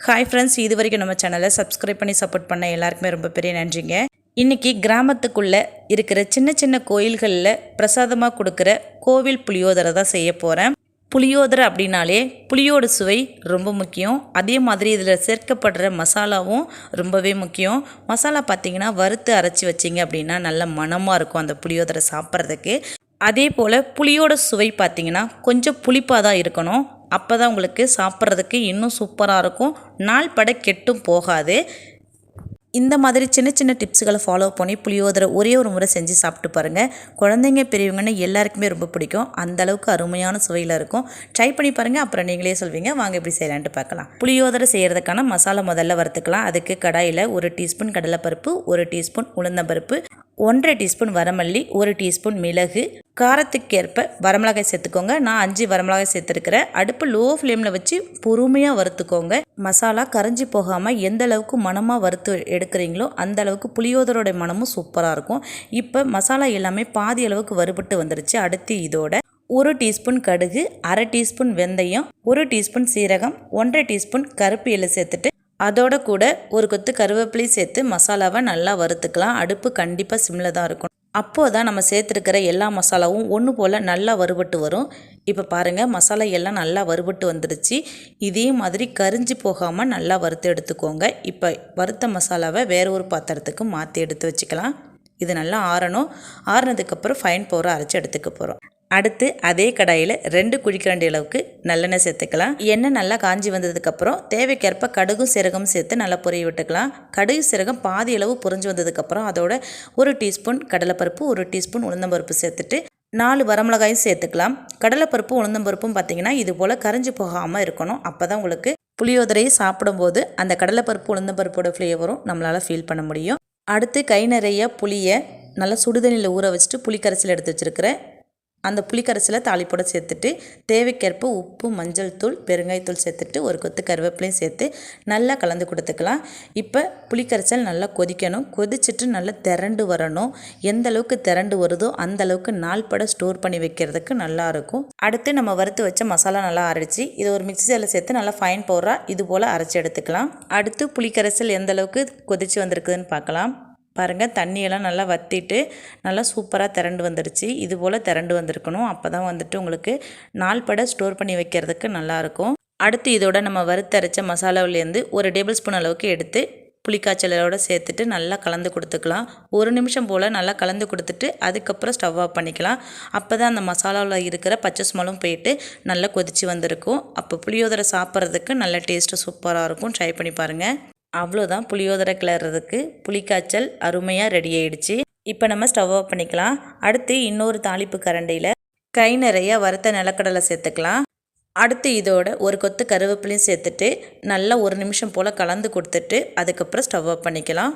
Hi friends இது வரைக்கும் நம்ம சேனலை சப்ஸ்கிரைப் பண்ணி சப்போர்ட் பண்ண எல்லாருக்குமே ரொம்ப பெரிய நன்றிங்க. இன்றைக்கி கிராமத்துக்குள்ளே இருக்கிற சின்ன சின்ன கோயில்களில் பிரசாதமாக கொடுக்குற கோவில் புளியோதரை தான் செய்ய போகிறேன் புளியோதரை அப்படின்னாலே புளியோட சுவை ரொம்ப முக்கியம். அதே மாதிரி இதில் சேர்க்கப்படுற மசாலாவும் ரொம்பவே முக்கியம். மசாலா பார்த்திங்கன்னா வறுத்து அரைச்சி வச்சிங்க அப்படின்னா நல்ல மணமாக இருக்கும் அந்த புளியோதரை சாப்பிட்றதுக்கு. அதே போல் புளியோட சுவை பார்த்திங்கன்னா கொஞ்சம் புளிப்பாக தான் இருக்கணும். அப்போ தான் உங்களுக்கு சாப்பிட்றதுக்கு இன்னும் சூப்பராக இருக்கும். நாள் பட கெட்டும் போகாது. இந்த மாதிரி சின்ன சின்ன டிப்ஸுகளை ஃபாலோ பண்ணி புளியோதரை ஒரே ஒரு முறை செஞ்சு சாப்பிட்டு பாருங்கள் குழந்தைங்க பெரியவங்கன்னு எல்லாருக்குமே ரொம்ப பிடிக்கும். அந்த அளவுக்கு அருமையான சுவையில் இருக்கும். ட்ரை பண்ணி பாருங்கள் அப்புறம் நீங்களே சொல்வீங்க. வாங்க எப்படி செய்யலான்ட்டு பார்க்கலாம். புளியோதரை செய்கிறதுக்கான மசாலா முதல்ல வறுத்துக்கலாம். அதுக்கு கடாயில் ஒரு டீஸ்பூன் கடலைப்பருப்பு ஒரு டீஸ்பூன் உளுந்தம்பருப்பு ஒன்றரை டீஸ்பூன் வரமல்லி ஒரு டீஸ்பூன் மிளகு. காரத்துக்கேற்ப வரமிளகாய் சேர்த்துக்கோங்க. நான் அஞ்சு வரமிளகாய் சேர்த்துருக்கிறேன். அடுப்பு லோ ஃப்ளேமில் வச்சு பொறுமையாக வறுத்துக்கோங்க. மசாலா கரைஞ்சி போகாமல் எந்த அளவுக்கு மணமாக வறுத்து எடுக்கிறீங்களோ அந்த அளவுக்கு புளியோதரோட மனமும் சூப்பராக இருக்கும். இப்போ மசாலா எல்லாமே பாதி அளவுக்கு வறுபட்டு வந்துருச்சு. அடுத்து இதோட ஒரு டீஸ்பூன் கடுகு அரை டீஸ்பூன் வெந்தயம் ஒரு டீஸ்பூன் சீரகம் ஒன்றரை டீஸ்பூன் கருப்பு எள்ளு சேர்த்துட்டு அதோட கூட ஒரு கொத்து கருவேப்பிலையும் சேர்த்து மசாலாவை நல்லா வறுத்துக்கலாம். அடுப்பு கண்டிப்பாக சிம்மில் தான் இருக்கும் அப்போது தான் நம்ம சேர்த்துருக்கிற எல்லா மசாலாவும் ஒன்று போல் நல்லா வறுபட்டு வரும். இப்போ பாருங்கள் மசாலா எல்லாம் நல்லா வறுபட்டு வந்துடுச்சு இதே மாதிரி கரிஞ்சு போகாமல் நல்லா வறுத்து எடுத்துக்கோங்க. இப்போ வறுத்த மசாலாவை வேறு ஒரு பாத்திரத்துக்கு மாற்றி எடுத்து வச்சுக்கலாம். இது நல்லா ஆறணும். ஆறுனதுக்கப்புறம் ஃபைன் பவுடர் அரைச்சி எடுத்துக்க போகிறோம் அடுத்து அதே கடாயில் ரெண்டு குழிக்கரண்டி அளவுக்கு நல்லெண்ணெய் சேர்த்துக்கலாம். எண்ணெய் நல்லா காஞ்சி வந்ததுக்கப்புறம் தேவைக்கேற்ப கடுகும் சிறகம் சேர்த்து நல்லா பொரிய விட்டுக்கலாம். கடுகு சீரகம் பாதி அளவு புரிஞ்சு வந்ததுக்கப்புறம் அதோட ஒரு டீஸ்பூன் கடலைப்பருப்பு ஒரு டீஸ்பூன் உளுந்தம்பருப்பு சேர்த்துட்டு நாலு வரமிளகாயும் சேர்த்துக்கலாம். கடலைப்பருப்பு உளுந்தம்பருப்பும் பார்த்தீங்கன்னா இது போல் கரைஞ்சி போகாமல் இருக்கணும். அப்போ தான் உங்களுக்கு புளியோதரையை சாப்பிடும்போது அந்த கடலைப்பருப்பு உளுந்தம்பருப்போட ஃப்ளேவரும் நம்மளால் ஃபீல் பண்ண முடியும். அடுத்து கை நிறைய புளியை நல்லா சுடுதண்ணியில் ஊற வச்சுட்டு புளிக்கரைசல் எடுத்து வச்சுருக்கிறேன் அந்த புளிக்கரைசலை தாளிப்போட சேர்த்துட்டு தேவைக்கேற்ப உப்பு மஞ்சள் தூள் பெருங்காயத்தூள் சேர்த்துட்டு ஒரு கொத்து கருவேப்பிலையும் சேர்த்து நல்லா கலந்து கொடுத்துக்கலாம். இப்போ புளிக்கரைசல் நல்லா கொதிக்கணும். கொதிச்சுட்டு நல்லா திரண்டு வரணும். எந்த அளவுக்கு திரண்டு வருதோ அந்த அளவுக்கு நாள் பட ஸ்டோர் பண்ணி வைக்கிறதுக்கு நல்லாயிருக்கும். அடுத்து நம்ம வறுத்து வச்ச மசாலா நல்லா அரைச்சி இதை ஒரு மிக்சியில் சேர்த்து நல்லா ஃபைன் பவுடராக இது போல் அரைச்சி எடுத்துக்கலாம். அடுத்து புளிக்கரைசல் எந்த அளவுக்கு கொதித்து வந்திருக்குதுன்னு பார்க்கலாம். பாருங்கள் தண்ணியெல்லாம் நல்லா வற்றிட்டு நல்லா சூப்பராக திரண்டு வந்துடுச்சு. இது போல் திரண்டு வந்திருக்கணும். அப்போ தான் வந்துட்டு உங்களுக்கு நாள் பட ஸ்டோர் பண்ணி வைக்கிறதுக்கு நல்லாயிருக்கும். அடுத்து இதோட நம்ம வறுத்தரைச்ச மசாலாவிலேருந்து ஒரு டேபிள் ஸ்பூன் அளவுக்கு எடுத்து புளிக்காய்ச்சலோடு சேர்த்துட்டு நல்லா கலந்து கொடுத்துக்கலாம். ஒரு நிமிஷம் போல் நல்லா கலந்து கொடுத்துட்டு அதுக்கப்புறம் ஸ்டவ் ஆஃப் பண்ணிக்கலாம். அப்போ தான் அந்த மசாலாவில் இருக்கிற பச்சை ஸ்மெல்லும் போயிட்டு நல்லா கொதித்து வந்திருக்கும். அப்போ புளியோதரை சாப்பிட்றதுக்கு நல்ல டேஸ்ட்டு சூப்பராக இருக்கும். ட்ரை பண்ணி பாருங்கள் அவ்வளோதான். புளியோதரை கிளறதுக்கு புளிக்காய்ச்சல் அருமையாக ரெடி ஆயிடுச்சு. இப்போ நம்ம ஸ்டவ் ஆஃப் பண்ணிக்கலாம். அடுத்து இன்னொரு தாளிப்பு கரண்டியில் கை நிறைய வறுத்த நிலக்கடலை சேர்த்துக்கலாம். அடுத்து இதோட ஒரு கொத்து கருவேப்பிலையும் சேர்த்துட்டு நல்லா ஒரு நிமிஷம் போல் கலந்து கொடுத்துட்டு அதுக்கப்புறம் ஸ்டவ் ஆஃப் பண்ணிக்கலாம்.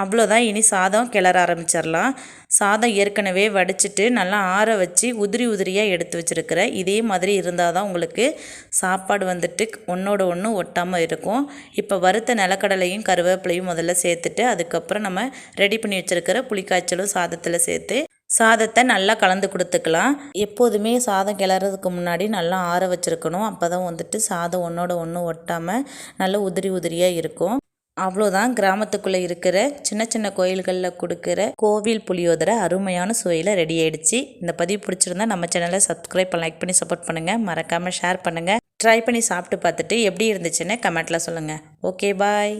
அவ்வளோதான். இனி சாதம் கிளற ஆரம்பிச்சிடலாம். சாதம் ஏற்கனவே வடிச்சிட்டு நல்லா ஆற வச்சு உதிரி உதிரியாக எடுத்து வச்சுருக்கிறேன் இதே மாதிரி இருந்தால் தான் உங்களுக்கு சாப்பாடு வந்துட்டு ஒன்றோட ஒன்று ஒட்டாமல் இருக்கும். இப்போ வறுத்த நிலக்கடலையும் கருவேப்பிலையும் முதல்ல சேர்த்துட்டு அதுக்கப்புறம் நம்ம ரெடி பண்ணி வச்சுருக்கிற புளிக்காய்ச்சலும் சாதத்தில் சேர்த்து சாதத்தை நல்லா கலந்து கொடுத்துக்கலாம். எப்போதுமே சாதம் கிளறதுக்கு முன்னாடி நல்லா ஆற வச்சுருக்கணும். அப்போ தான் வந்துட்டு சாதம் ஒன்றோட ஒன்று ஒட்டாமல் நல்லா உதிரி உதிரியாக இருக்கும். அவ்வளோதான் கிராமத்துக்குள்ளே இருக்கிற சின்ன சின்ன கோயில்களில் கொடுக்குற கோவில் புளியோதரை அருமையான சுவையில் ரெடி ஆயிடுச்சு. இந்த பதிவு பிடிச்சிருந்தா நம்ம சேனலை சப்ஸ்கிரைப் லைக் பண்ணி சப்போர்ட் பண்ணுங்கள் மறக்காமல் ஷேர் பண்ணுங்கள் ட்ரை பண்ணி சாப்பிட்டு பார்த்துட்டு எப்படி இருந்துச்சுன்னு கமெண்ட்டில் சொல்லுங்கள் ஓகே பாய்